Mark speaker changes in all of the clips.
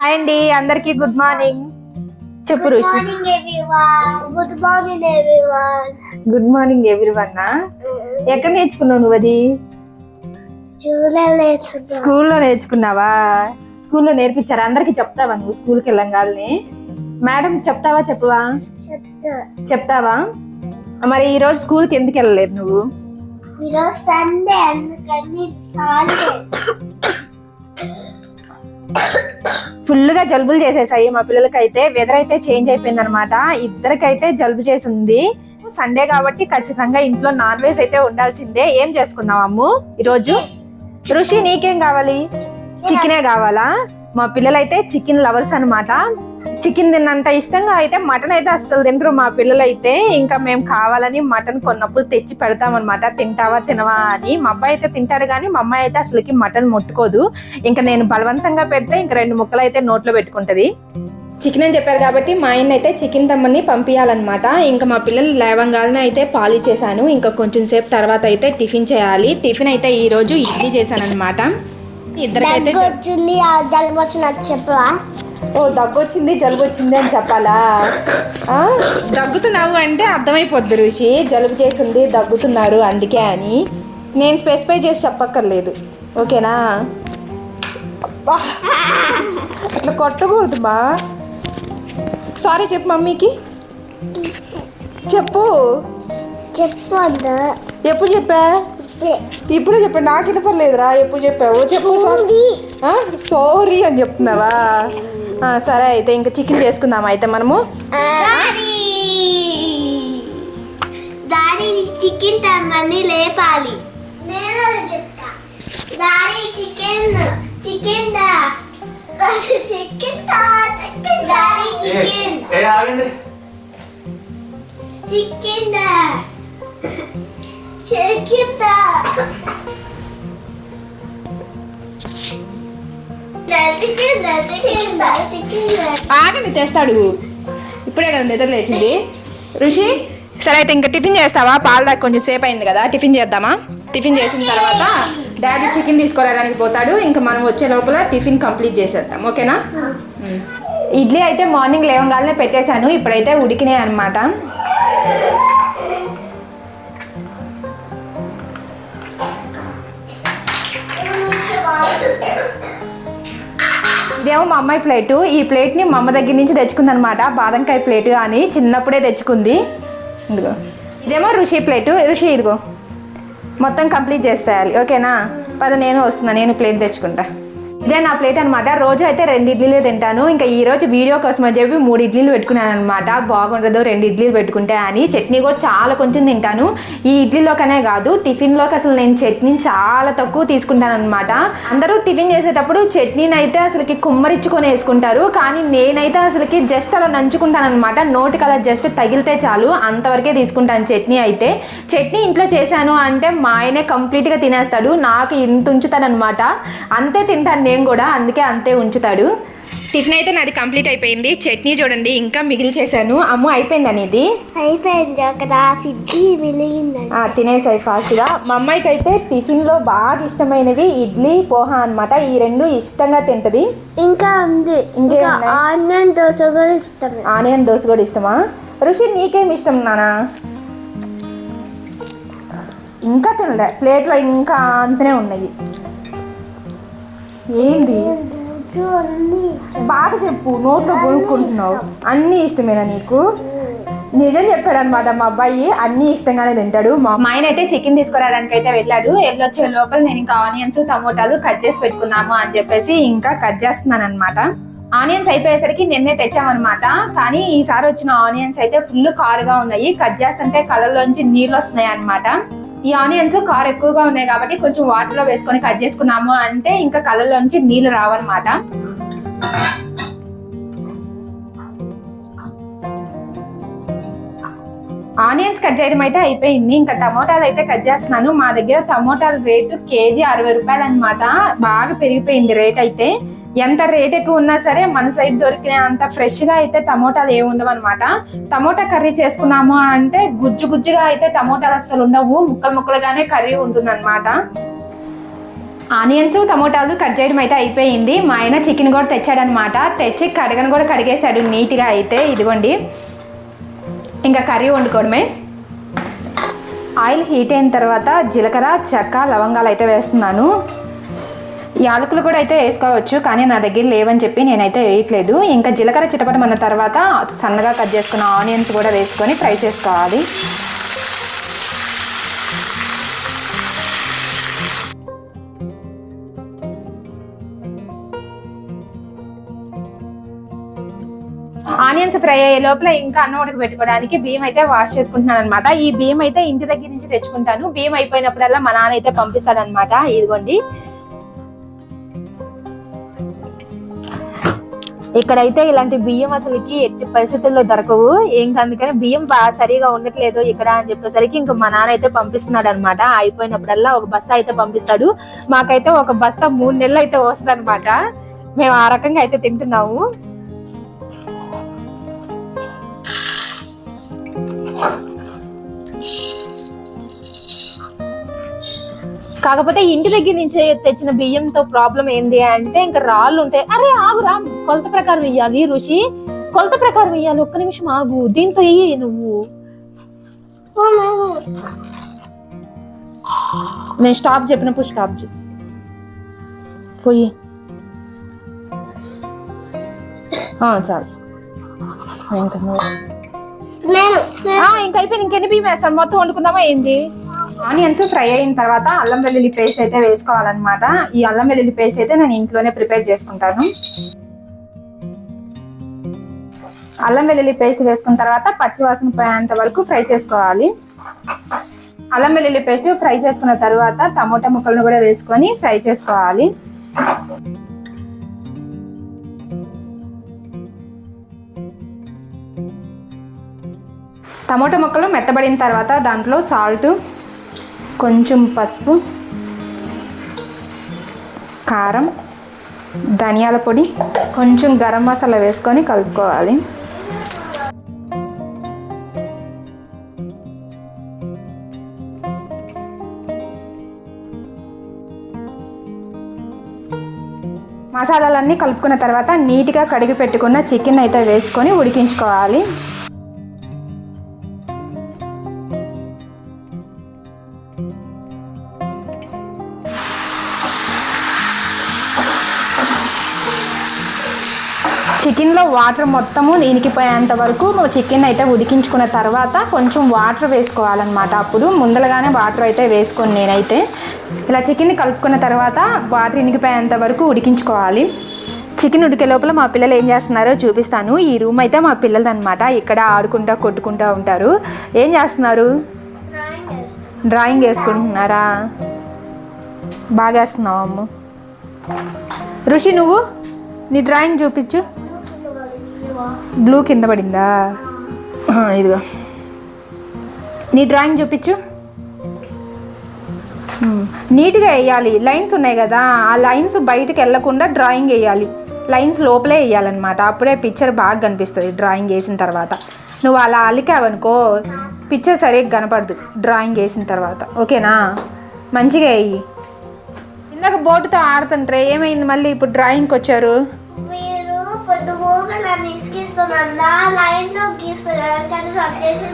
Speaker 1: Hi అండి అందరికి good morning. చెప్పు Rushi.
Speaker 2: Good morning, everyone.
Speaker 1: Good morning everyone ఎక్కడ నేర్చుకున్నావు నువ్వు అది? స్కూల్లో నేర్చుకున్నావా? స్కూల్లో నేర్పించారా? అందరికి చెప్తావా నువ్వు స్కూల్కి వెళ్ళంగానే మేడం చెప్తావా చెప్పవా?
Speaker 2: చెప్తా.
Speaker 1: చెప్తావా? మరి ఈ రోజు స్కూల్కి ఎందుకు వెళ్ళలేదు నువ్వు?
Speaker 2: సండే
Speaker 1: ఫుల్గా జలుబులు చేసేసాయి. మా పిల్లలకైతే వెదర్ అయితే చేంజ్ అయిపోయింది అనమాట ఇద్దరికైతే జలుబు చేసింది. సండే కాబట్టి ఖచ్చితంగా ఇంట్లో నాన్ వెజ్ అయితే ఉండాల్సిందే. ఏం చేసుకుందాం అమ్ము? ఈరోజు? ఋషి నీకేం కావాలి? చికెనే కావాలా? మా పిల్లలైతే చికెన్ లవర్స్ అనమాట చికెన్ తిన్నంత ఇష్టంగా అయితే మటన్ అయితే అస్సలు తినరు మా పిల్లలైతే. ఇంకా మేము కావాలని మటన్ కొన్నప్పుడు తెచ్చి పెడతామన్నమాట. తింటావా తినవా అని. మా అబ్బాయి అయితే తింటాడు కానీ మా అమ్మాయి అయితే అసలుకి మటన్ ముట్టుకోదు. ఇంకా నేను బలవంతంగా పెడితే ఇంకా రెండు ముక్కలు అయితే నోట్లో పెట్టుకుంటుంది. చికెన్ అని చెప్పారు కాబట్టి మా ఆయన అయితే చికెన్ తమ్మని పంపించాలన్నమాట ఇంకా మా పిల్లలు లేవంగానే అయితే పాలు చేశాను. ఇంకా కొంచెం సేపు తర్వాత అయితే టిఫిన్ చేయాలి. టిఫిన్ అయితే ఈరోజు ఇడ్లీ చేశాను అనమాట ఇద్దరికైతే
Speaker 2: వచ్చింది జలుబు వచ్చినట్టు చెప్పవా?
Speaker 1: ఓ దగ్గు వచ్చింది జలుబు వచ్చింది అని చెప్పాలా? ఆ, దగ్గుతున్నావు అంటే అర్థమైపోద్ది ఋషి జలుబు చేసింది దగ్గుతున్నారు అందుకే అని నేను స్పెసిఫై చేసి చెప్పక్కర్లేదు. ఓకేనా? అబ్బా! అట్లా కొట్టకూడదు మా. సారీ చెప్పు మమ్మీకి. చెప్పు.
Speaker 2: చెప్పు అంత
Speaker 1: ఎప్పుడు చెప్పా? ఇప్పుడే చెప్పా నాకు వినపడలేదురా ఎప్పుడు చెప్పావు? చెప్పు సారీ. సారీ అని చెప్తున్నావా? ఆ, సరే అయితే ఇంకా చికెన్ చేసుకుందామా అయితే మనము.
Speaker 2: చికెన్ తమ్మని లేపాలి. నేను అది చెప్తా. దాడి చికెన్ చికెన్ దా చికెన్ దా చికెన్ చికెన్.
Speaker 3: ఏ ఆగండి.
Speaker 2: చికెన్ దా చికెన్ దా చికెన్ దా
Speaker 1: ఆగండి తెస్తాడు ఇప్పుడే కదా నిద్ర లేచింది. ఋషి సరే అయితే ఇంకా టిఫిన్ చేస్తావా? పాల దాకా కొంచెం సేపు అయింది కదా టిఫిన్ చేద్దామా? టిఫిన్ చేసిన తర్వాత డాడీ చికెన్ తీసుకురావడానికి పోతాడు. ఇంకా మనం వచ్చే లోపల టిఫిన్ కంప్లీట్ చేసేద్దాం. ఓకేనా. ఇడ్లీ అయితే మార్నింగ్ లేవగానే పెట్టేశాను. ఇప్పుడైతే ఉడికినాయి అనమాట ఇదేమో మా అమ్మాయి ప్లేటు. ఈ ప్లేట్ని మా అమ్మ దగ్గర నుంచి తెచ్చుకుంది అనమాట బాదంకాయ ప్లేటు అని చిన్నప్పుడే తెచ్చుకుంది. ఇదిగో. ఇదేమో ఋషి ప్లేటు. ఋషి ఇదిగో. మొత్తం కంప్లీట్ చేసేయాలి. ఓకేనా? పద నేను వస్తున్నా. నేను ప్లేట్ తెచ్చుకుంటా. ఇదే నా ప్లేట్ అనమాట రోజు అయితే రెండు ఇడ్లీలు తింటాను. ఇంకా ఈ రోజు వీడియో కోసం అని చెప్పి మూడు ఇడ్లీలు పెట్టుకున్నాను అనమాట బాగుండదు రెండు ఇడ్లీలు పెట్టుకుంటే అని చట్నీ కూడా చాలా కొంచెం తింటాను. ఈ ఇడ్లీలోకనే కాదు టిఫిన్లోకి అసలు నేను చట్నీని చాలా తక్కువ తీసుకుంటాను అనమాట అందరూ టిఫిన్ చేసేటప్పుడు చట్నీని అయితే అసలుకి కుమ్మరిచ్చుకొని వేసుకుంటారు. కానీ నేనైతే అసలుకి జస్ట్ అలా నంచుకుంటాను అనమాట నోటికి అలా జస్ట్ తగిలితే చాలు అంతవరకే తీసుకుంటాను చట్నీ అయితే. చట్నీ ఇంట్లో చేశాను అంటే మా ఆయనే కంప్లీట్గా తినేస్తాడు. నాకు ఇంత ఉంచుతాడనమాట అంతే తింటాను నేను కూడా అందుకే అంతే ఉంచుతాడు. టిఫిన్ అయితే నాది కంప్లీట్ అయిపోయింది. చట్నీ చూడండి ఇంకా మిగిలి చేశాను. అమ్మ అయిపోయింది అనేది
Speaker 2: అయిపోయింది
Speaker 1: ఆ, తినేసాయి ఫాస్ట్గా మా అమ్మాయికి అయితే టిఫిన్లో బాగా ఇష్టమైనవి ఇడ్లీ పోహా అన్నమాట. ఈ రెండు ఇష్టంగా తింటది.
Speaker 2: ఇంకా ఉంది.
Speaker 1: ఇంకేం?
Speaker 2: ఆనియన్ దోశ కూడా ఇష్టం
Speaker 1: ఆనియన్ దోశ కూడా ఇష్టమా? రుషి నీకేం ఇష్టం నానా? ఇంకా తినలే. ప్లేట్లో ఇంకా అంతనే ఉన్నాయి. ఏంది? బాగా చెప్పు నోట్లో కొనుక్కుంటున్నావు అన్నీ ఇష్టమేనా నీకు? నిజం చెప్పాడు అనమాట మా అబ్బాయి అన్ని ఇష్టంగానే తింటాడు. మా ఆయన అయితే చికెన్ తీసుకురావడానికి అయితే వెళ్ళాడు. వెళ్ళొచ్చే లోపల నేను ఇంకా ఆనియన్స్ టమోటాలు కట్ చేసి పెట్టుకున్నాము అని చెప్పేసి ఇంకా కట్ చేస్తున్నాను అనమాట ఆనియన్స్ అయిపోయేసరికి నిన్నే తెచ్చామన్నమాట. కానీ ఈసారి వచ్చిన ఆనియన్స్ అయితే ఫుల్ కారుగా ఉన్నాయి. కట్ చేస్తుంటే కలర్లోంచి నీళ్ళు వస్తున్నాయి అనమాట ఈ ఆనియన్స్ కార్ ఎక్కువగా ఉన్నాయి కాబట్టి కొంచెం వాటర్లో వేసుకొని కట్ చేసుకున్నాము అంటే ఇంకా కళ్ళలోంచి నీళ్ళు రావన్నమాట. ఆనియన్స్ కట్ చేయడం అయితే అయిపోయింది. ఇంకా టమోటాలు అయితే కట్ చేస్తున్నాను. మా దగ్గర టమోటాల రేటు కేజీ అరవై రూపాయలు అనమాట బాగా పెరిగిపోయింది రేట్ అయితే. ఎంత రేట్ ఎక్కువ ఉన్నా సరే మన సైడ్ దొరికిన అంత ఫ్రెష్గా అయితే టమోటాలు ఏమి ఉండవు అనమాట టమోటా కర్రీ చేసుకున్నాము అంటే గుజ్జు గుజ్జుగా అయితే టమోటాలు అస్సలు ఉండవు. ముక్కలు ముక్కలుగానే కర్రీ ఉంటుంది ఆనియన్స్ టమోటాలు కట్ చేయడం అయితే అయిపోయింది. మా ఆయన చికెన్ కూడా తెచ్చాడనమాట తెచ్చి కడగను కూడా కడిగేశాడు నీట్గా అయితే. ఇదిగోండి. ఇంకా కర్రీ వండుకోవడమే. ఆయిల్ హీట్ అయిన తర్వాత జీలకర్ర చెక్క లవంగాలు అయితే వేస్తున్నాను. యాలకులు కూడా అయితే వేసుకోవచ్చు కానీ నా దగ్గర లేవని చెప్పి నేనైతే వేయట్లేదు. ఇంకా జీలకర్ర చిటపటమన్న తర్వాత సన్నగా కట్ చేసుకున్న ఆనియన్స్ కూడా వేసుకొని ఫ్రై చేసుకోవాలి. ఆనియన్స్ ఫ్రై అయ్యే లోపల ఇంకా అన్నం ఉడక పెట్టుకోవడానికి బియ్యం అయితే వాష్ చేసుకుంటున్నాను అనమాట ఈ బియ్యం అయితే ఇంటి దగ్గర నుంచి తెచ్చుకుంటాను. బియ్యం అయిపోయినప్పుడల్లా మా నాన్న అయితే పంపిస్తాడనమాట ఇదిగోండి. ఇక్కడైతే ఇలాంటి బియ్యం అసలుకి ఎట్టి పరిస్థితుల్లో దొరకవు. ఇంకా అందుకని బియ్యం బాగా సరిగా ఉండట్లేదు ఇక్కడ అని చెప్పేసరికి ఇంకా మా నాన్న అయితే పంపిస్తున్నాడు అనమాట అయిపోయినప్పుడల్లా ఒక బస్తా అయితే పంపిస్తాడు. మాకైతే ఒక బస్తా మూడు నెలలు అయితే వస్తుంది అనమాట మేము ఆ రకంగా అయితే తింటున్నాము. కాకపోతే ఇంటి దగ్గర నుంచి తెచ్చిన బియ్యంతో ప్రాబ్లం ఏంది అంటే ఇంకా రాళ్ళు ఉంటాయి అరే ఆగురా కొలత ప్రకారం ఇయ్యాలి రుచి. కొలత ప్రకారం ఇయ్యాలి ఒక్క నిమిషం ఆగు. దీంతో ఇయ్యి నువ్వు. నేను స్టాప్ చెప్పినప్పుడు స్టాప్ చెప్పు పోయి. ఆ, చాలు. ఇంకా ఇంకా అయిపోయింది. ఇంకెన్ని బియ్యం వేస్తాను? మొత్తం వండుకుందామా ఏంది? ఆనియన్స్ ఫ్రై అయిన తర్వాత అల్లం వెల్లుల్లి పేస్ట్ అయితే వేసుకోవాలన్నమాట. ఈ అల్లం వెల్లుల్లి పేస్ట్ అయితే నేను ఇంట్లోనే ప్రిపేర్ చేసుకుంటాను. అల్లం వెల్లుల్లి పేస్ట్ వేసుకున్న తర్వాత పచ్చివాసన పోయేంత వరకు ఫ్రై చేసుకోవాలి. అల్లం వెల్లుల్లి పేస్ట్ ఫ్రై చేసుకున్న తర్వాత టమోటా ముక్కలను కూడా వేసుకొని ఫ్రై చేసుకోవాలి. టమోటా ముక్కలు మెత్తబడిన తర్వాత దాంట్లో సాల్ట్ కొంచెం పసుపు కారం ధనియాల పొడి కొంచెం గరం మసాలా వేసుకొని కలుపుకోవాలి. మసాలాలన్నీ కలుపుకున్న తర్వాత నీట్గా కడిగి పెట్టుకున్న చికెన్ అయితే వేసుకొని ఉడికించుకోవాలి. చికెన్లో వాటర్ మొత్తము ఇనికిపోయేంత వరకు చికెన్ అయితే ఉడికించుకున్న తర్వాత కొంచెం వాటర్ వేసుకోవాలన్నమాట. అప్పుడు ముందలగానే వాటర్ అయితే వేసుకొని నేనైతే. ఇలా చికెన్ని కలుపుకున్న తర్వాత వాటర్ ఇనికిపోయేంత వరకు ఉడికించుకోవాలి. చికెన్ ఉడికే లోపల మా పిల్లలు ఏం చేస్తున్నారో చూపిస్తాను. ఈ రూమ్ అయితే మా పిల్లలది అనమాట ఇక్కడ ఆడుకుంటూ కొట్టుకుంటూ ఉంటారు. ఏం చేస్తున్నారు?
Speaker 2: డ్రాయింగ్
Speaker 1: డ్రాయింగ్ వేసుకుంటున్నారా? బాగా వేస్తున్నావు అమ్మ? ఋషి నువ్వు? నీ డ్రాయింగ్ చూపించు. బ్లూ కింద పడిందా? ఇదిగో. నీ డ్రాయింగ్ చూపించు. నీట్గా వేయాలి. లైన్స్ ఉన్నాయి కదా. ఆ లైన్స్ బయటకు వెళ్ళకుండా డ్రాయింగ్ వేయాలి. లైన్స్ లోపలే వేయాలన్నమాట. అప్పుడే పిక్చర్ బాగా కనిపిస్తుంది డ్రాయింగ్ వేసిన తర్వాత. నువ్వు అలా అలికావనుకో పిక్చర్ సరిగ్గా కనపడదు డ్రాయింగ్ వేసిన తర్వాత. ఓకేనా? మంచిగా వేయి. ఇందాక బోర్డుతో ఆడుతుంటారే ఏమైంది? మళ్ళీ ఇప్పుడు డ్రాయింగ్కి వచ్చారు?
Speaker 2: నన్ను ఇసుకిస్తున్నారు నా లైన్లో గీస్తున్నారు కానీ రబ్ చేసి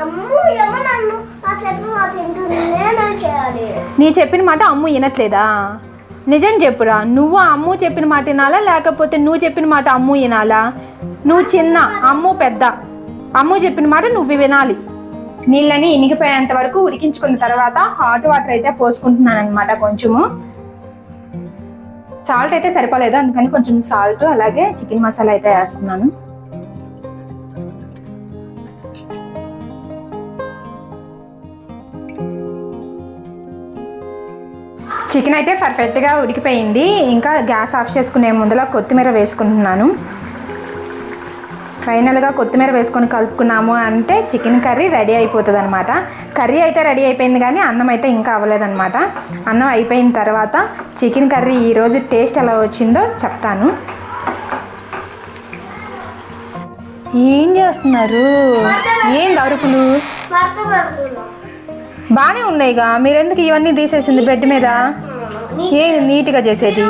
Speaker 2: అమ్ము ఏమో నన్ను. నా చెప్పి మా తింటుంది నేను చేయాలి?
Speaker 1: నీ చెప్పిన మాట అమ్ము వినట్లేదా? నిజం చెప్పురా నువ్వు అమ్ము చెప్పిన మాట వినాలా? లేకపోతే నువ్వు చెప్పిన మాట అమ్ము వినాలా? నువ్వు చిన్న అమ్ము పెద్ద అమ్ము చెప్పిన మాట నువ్వు వినాలి. నీళ్ళని ఇనిగిపోయేంత వరకు ఉడికించుకున్న తర్వాత హాట్ వాటర్ అయితే పోసుకుంటున్నాను అనమాట కొంచెము. సాల్ట్ అయితే సరిపోలేదు అందుకని కొంచెం సాల్ట్ అలాగే చికెన్ మసాలా అయితే వేస్తున్నాను. చికెన్ అయితే పర్ఫెక్ట్గా ఉడికిపోయింది. ఇంకా గ్యాస్ ఆఫ్ చేసుకునే ముందులో కొత్తిమీర వేసుకుంటున్నాను. ఫైనల్గా కొత్తిమీర వేసుకొని కలుపుకున్నాము అంటే చికెన్ కర్రీ రెడీ అయిపోతుంది అనమాట కర్రీ అయితే రెడీ అయిపోయింది కానీ అన్నం అయితే ఇంకా అవ్వలేదన్నమాట. అన్నం అయిపోయిన తర్వాత చికెన్ కర్రీ ఈరోజు టేస్ట్ ఎలా వచ్చిందో చెప్తాను. ఏం చేస్తున్నారు? ఏం
Speaker 2: దరుకులు?
Speaker 1: బాగానే ఉన్నాయిగా. మీరెందుకు ఇవన్నీ తీసేసింది బెడ్ మీద? ఏం నీట్గా చేసేది?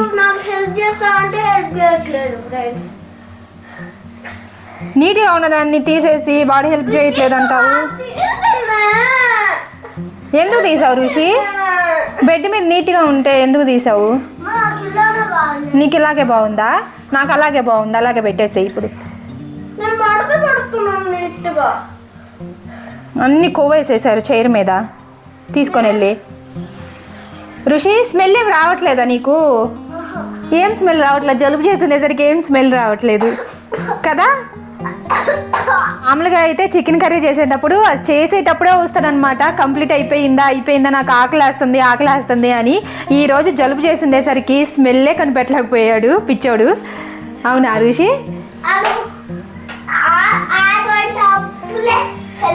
Speaker 1: నీట్గా ఉన్నదాన్ని తీసేసి బాడీ హెల్ప్ చేయట్లేదు అంటావు ఎందుకు తీసావు ఋషి? బెడ్ మీద నీట్గా ఉంటే ఎందుకు తీసావు?
Speaker 2: నాకు
Speaker 1: ఇలాగే బాగుందా? నాకు అలాగే బాగుంది అలాగే పెట్టేసేయి ఇప్పుడు. అన్ని కొవ్వేసేసారు చైర్ మీద. తీసుకొని వెళ్ళి. ఋషి స్మెల్ ఏం రావట్లేదా నీకు? ఏం స్మెల్ రావట్లేదు? జలుబు చేసినేసరికి ఏం స్మెల్ రావట్లేదు? కదా? మామూలుగా అయితే చికెన్ కర్రీ చేసేటప్పుడు అది చేసేటప్పుడే వస్తాడనమాట కంప్లీట్ అయిపోయిందా అయిపోయిందా నాకు ఆకలేస్తుంది ఆకలేస్తుంది అని. ఈ రోజు జలుబు చేసిందేసరికి స్మెల్లే కనిపెట్టలేకపోయాడు పిచ్చోడు. అవునా ఋషి?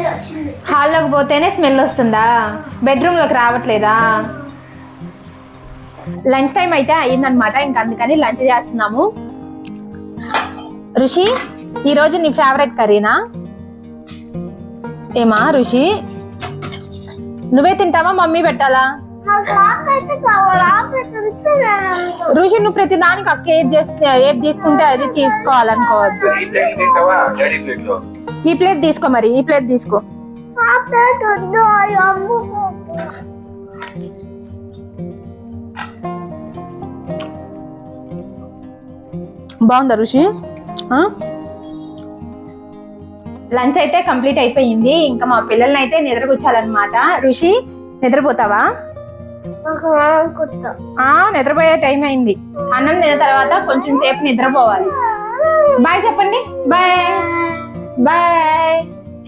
Speaker 2: వచ్చింది.
Speaker 1: హాల్లోకి పోతేనే స్మెల్ వస్తుందా? బెడ్రూమ్లోకి రావట్లేదా? లంచ్ టైం అయితే అయ్యిందనమాట ఇంకా అందుకని లంచ్ చేస్తున్నాము. ఋషి? ఈరోజు నీ ఫేవరెట్ కర్రీనా? ఏమా ఋషి నువ్వే తింటావా మమ్మీ పెట్టాలా. ఋషి నువ్వు ప్రతి దానికి అక్క ఏది చేస్తే ఏది తీసుకుంటే అది తీసుకోవాలనుకోవద్దు.
Speaker 3: ఈ ప్లేట్
Speaker 1: తీసుకో మరి ఈ ప్లేట్ తీసుకో. బాగుందా ఋషి? లంచ్ అయితే కంప్లీట్ అయిపోయింది. ఇంకా మా పిల్లల్ని అయితే నిద్రపుచ్చాలన్నమాట. ఋషి నిద్రపోతావా? నిద్రపోయే టైం అయింది. అన్నం తిన్న తర్వాత కొంచెం సేపు నిద్రపోవాలి. బాయ్ చెప్పండి. బాయ్. బాయ్.